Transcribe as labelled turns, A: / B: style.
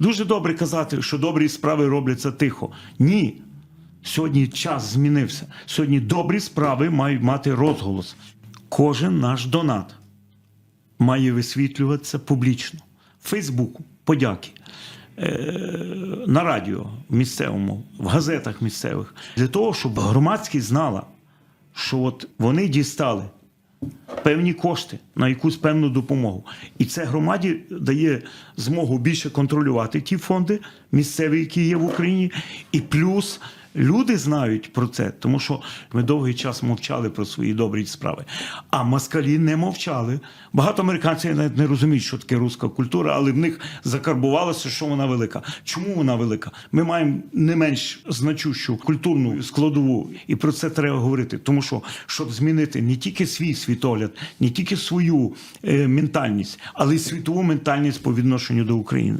A: Дуже добре казати, що добрі справи робляться тихо. Ні. Сьогодні час змінився. Сьогодні добрі справи мають мати розголос. Кожен наш донат має висвітлюватися публічно. Фейсбуку, подяки, е, на радіо місцевому, в газетах місцевих, для того, щоб громадськість знала, що от вони дістали певні кошти на якусь певну допомогу. І це громаді дає змогу більше контролювати ті фонди місцеві, які є в Україні, і плюс. Люди знають про це, тому що ми довгий час мовчали про свої добрі справи. А москалі не мовчали. Багато американців навіть не розуміють, що таке руська культура, але в них закарбувалося, що вона велика. Чому вона велика? Ми маємо не менш значущу культурну складову, і про це треба говорити. Тому що щоб змінити не тільки свій світогляд, не тільки свою е, ментальність, але й світову ментальність по відношенню до України.